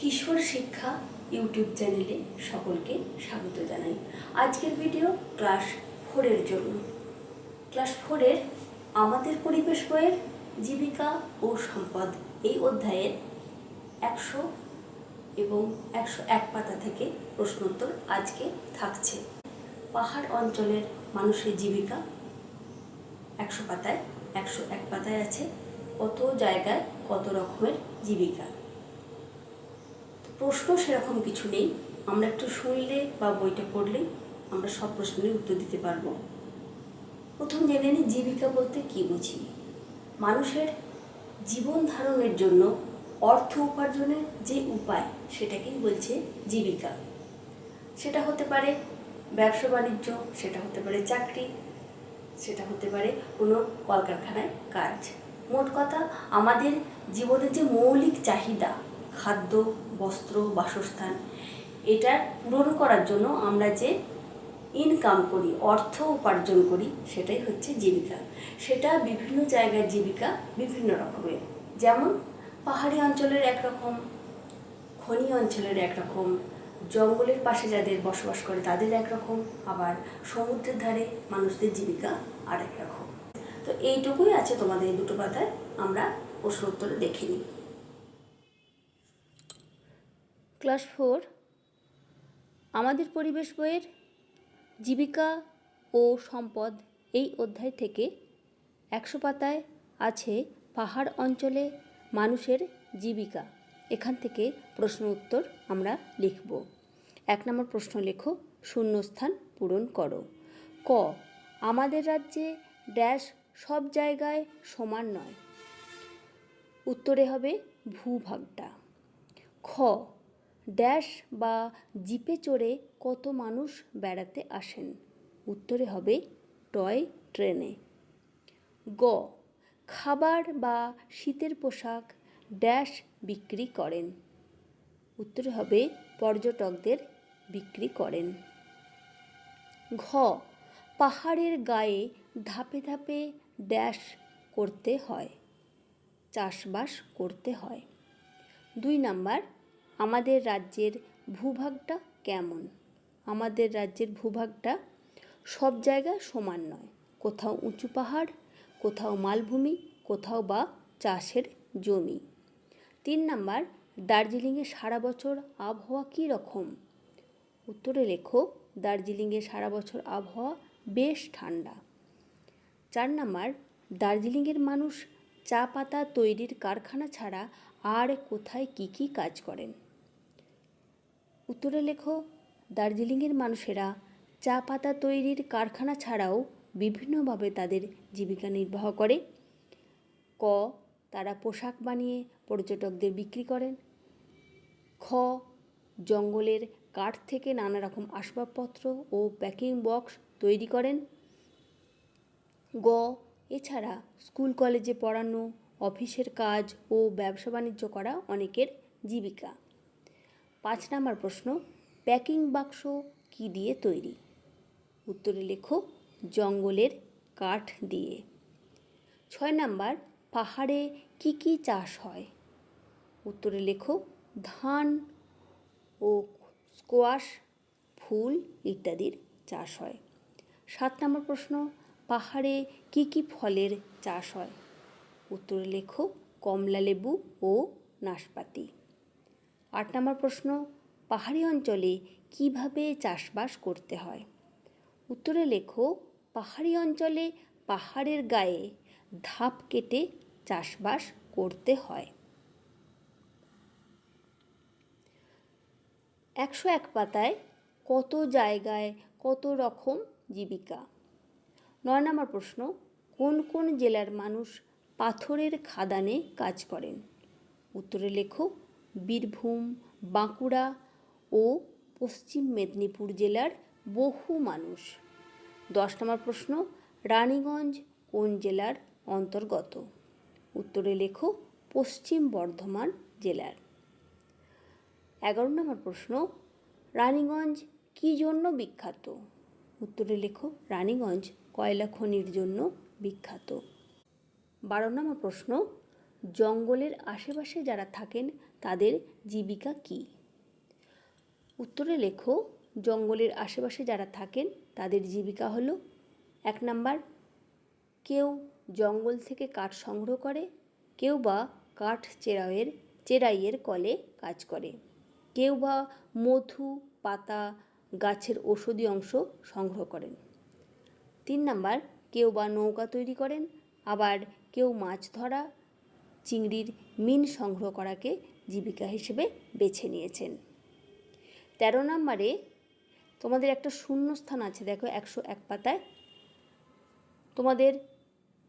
কিশোর শিক্ষা ইউটিউব চ্যানেলে সকলকে স্বাগত জানাই। আজকের ভিডিও ক্লাস ফোরের জন্য। ক্লাস ফোরের আমাদের পরিবেশ বইয়ের জীবিকা ও সম্পদ এই অধ্যায়ের একশো এবং একশো এক পাতা থেকে প্রশ্নোত্তর আজকে থাকছে। পাহাড় অঞ্চলের মানুষের জীবিকা একশো পাতায়, একশো এক পাতায় আছে কত জায়গায় কত রকমের জীবিকা। প্রশ্ন সেরকম কিছু নেই। আমরা একটু শুনলে বা বইটা পড়লেই আমরা সব প্রশ্নের উত্তর দিতে পারব। প্রথম জেনে নিই জীবিকা বলতে কি বুঝি? মানুষের জীবন ধারণের জন্য অর্থ উপার্জনের যে উপায় সেটাকেই বলছে জীবিকা। সেটা হতে পারে ব্যবসা বাণিজ্য, সেটা হতে পারে চাকরি, সেটা হতে পারে কোনো কলকারখানায় কাজ। মোট কথা, আমাদের জীবনের যে মৌলিক চাহিদা, খাদ্য বস্ত্র, বাসস্থান, এটা পূরণ করার জন্য আমরা যে ইনকাম করি, অর্থ উপার্জন করি, সেটাই হচ্ছে জীবিকা। সেটা বিভিন্ন জায়গার জীবিকা বিভিন্ন রকমের। যেমন পাহাড়ি অঞ্চলের একরকম, খনি অঞ্চলের একরকম, জঙ্গলের পাশে যাদের বসবাস করে তাদের একরকম, আবার সমুদ্রের ধারে মানুষদের জীবিকা আর একরকম তো এইটুকুই আছে তোমাদের দুটো পাতায়, আমরা প্রশ্ন উত্তরে দেখে নিই। ক্লাস ফোর, আমাদের পরিবেশ বইয়ের জীবিকা ও সম্পদ এই অধ্যায় থেকে একশো পাতায় আছে পাহাড় অঞ্চলে মানুষের জীবিকা। এখান থেকে প্রশ্ন উত্তর আমরা লিখব। এক নম্বর প্রশ্ন লেখো, শূন্যস্থান পূরণ করো। ক, আমাদের রাজ্যে ড্যাশ সব জায়গায় সমান নয়। উত্তরে হবে ভূভাগটা খ ড্যাশ বা জিপে চড়ে কত মানুষ বেড়াতে আসেন? উত্তরে হবে, টয় ট্রেনে। গ, খাবার বা শীতের পোশাক ড্যাশ বিক্রি করেন। উত্তরে হবে, পর্যটকদের বিক্রি করেন। ঘ, পাহাড়ের গায়ে ধাপে ধাপে ড্যাশ করতে হয়, চাষবাস করতে হয়। দুই নাম্বার আমাদের রাজ্যের ভূভাগটা কেমন? আমাদের রাজ্যের ভূভাগটা সব জায়গায় সমান নয়। কোথাও উঁচু পাহাড়, কোথাও মালভূমি, কোথাও বা চাষের জমি। তিন নাম্বার, দার্জিলিংয়ে সারা বছর আবহাওয়া কী রকম? উত্তরে লেখো, দার্জিলিংয়ে সারা বছর আবহাওয়া বেশ ঠান্ডা। চার নাম্বার, দার্জিলিংয়ের মানুষ চা পাতা তৈরির কারখানা ছাড়া আর কোথায় কী কী কাজ করেন? উত্তরে লেখো, দার্জিলিংয়ের মানুষেরা চা পাতা তৈরির কারখানা ছাড়াও বিভিন্নভাবে তাদের জীবিকা নির্বাহ করে। ক, তারা পোশাক বানিয়ে পর্যটকদের বিক্রি করেন। খ, জঙ্গলের কাঠ থেকে নানা রকম আসবাবপত্র ও প্যাকিং বক্স তৈরি করেন। গ, এছাড়া স্কুল কলেজে পড়ানো, অফিসের কাজ ও ব্যবসা বাণিজ্য করা অনেকের জীবিকা। পাঁচ নম্বর প্রশ্ন প্যাকিং বাক্স কী দিয়ে তৈরি? উত্তরে লেখো, জঙ্গলের কাঠ দিয়ে। ছয় নাম্বার, পাহাড়ে কি কি চাষ হয়? উত্তরে লেখো, ধান ও স্কোয়াশ ফুল ইত্যাদির চাষ হয়। সাত নম্বর প্রশ্ন, পাহাড়ে কি কি ফলের চাষ হয়? উত্তরে লেখো কমলা লেবু ও নাশপাতি। আট নম্বর প্রশ্ন, পাহাড়ি অঞ্চলে কীভাবে চাষবাস করতে হয়? উত্তরে লেখো, পাহাড়ি অঞ্চলে পাহাড়ের গায়ে ধাপ কেটে চাষবাস করতে হয়। একশো এক পাতায় কত জায়গায় কত রকম জীবিকা? নয় নম্বর প্রশ্ন, কোন কোন জেলার মানুষ পাথরের খাদানে কাজ করেন? উত্তরে লেখো বীরভূম, বাঁকুড়া ও পশ্চিম মেদিনীপুর জেলার বহু মানুষ। দশ নম্বর প্রশ্ন, রানীগঞ্জ কোন জেলার অন্তর্গত? উত্তরে লেখো, পশ্চিম বর্ধমান জেলার। এগারো নম্বর প্রশ্ন, রানীগঞ্জ কী জন্য বিখ্যাত? উত্তরে লেখো, রানীগঞ্জ কয়লা খনির জন্য বিখ্যাত। বারো নম্বর প্রশ্ন জঙ্গলের আশেপাশে যারা থাকেন, তাদের জীবিকা কী? উত্তরে লেখো, জঙ্গলের আশেপাশে যারা থাকেন, তাদের জীবিকা হলো, এক নাম্বার, কেউ জঙ্গল থেকে কাঠ সংগ্রহ করে, কেউ বা কাঠ চেরাইয়ের চেরাইয়ের কলে কাজ করে। কেউ বা মধু, পাতা, গাছের ঔষধি অংশ সংগ্রহ করেন। তিন নাম্বার, কেউ বা নৌকা তৈরি করেন, আবার কেউ মাছ ধরা চিংড়ির মিন সংগ্রহ করাকে জীবিকা হিসেবে বেছে নিয়েছেন। তেরো নম্বরে তোমাদের একটা শূন্যস্থান আছে, দেখো একশো এক পাতায়। তোমাদের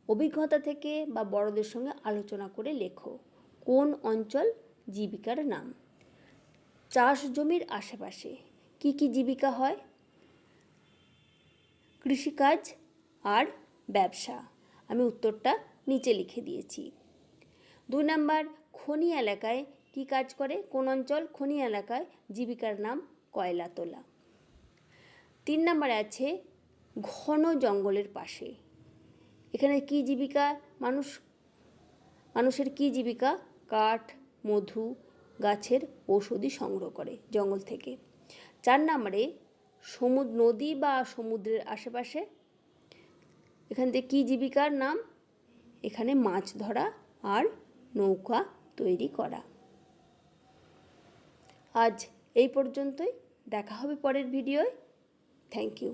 অভিজ্ঞতা থেকে বা বড়দের সঙ্গে আলোচনা করে লেখো, কোন অঞ্চল জীবিকার নাম? চাষ জমির আশেপাশে কি কি জীবিকা হয়? কৃষিকাজ আর ব্যবসা। আমি উত্তরটা নিচে লিখে দিয়েছি। দুই নাম্বার, খনি এলাকায় কি কাজ করে? কোন অঞ্চল? খনি এলাকায়, জীবিকার নাম কয়লা তোলা তিন নাম্বারে আছে, ঘন জঙ্গলের পাশে। এখানে কি জীবিকা? মানুষ, মানুষের কি জীবিকা? কাঠ, মধু, গাছের ঔষধি সংগ্রহ করে জঙ্গল থেকে। চার নম্বরে, সমুদ্র, নদী বা সমুদ্রের আশেপাশে। এখান থেকে কী জীবিকার নাম? এখানে মাছ ধরা আর নৌকা তৈরি করা। আজ এই পর্যন্তই। দেখা হবে পরের ভিডিওয়। Thank you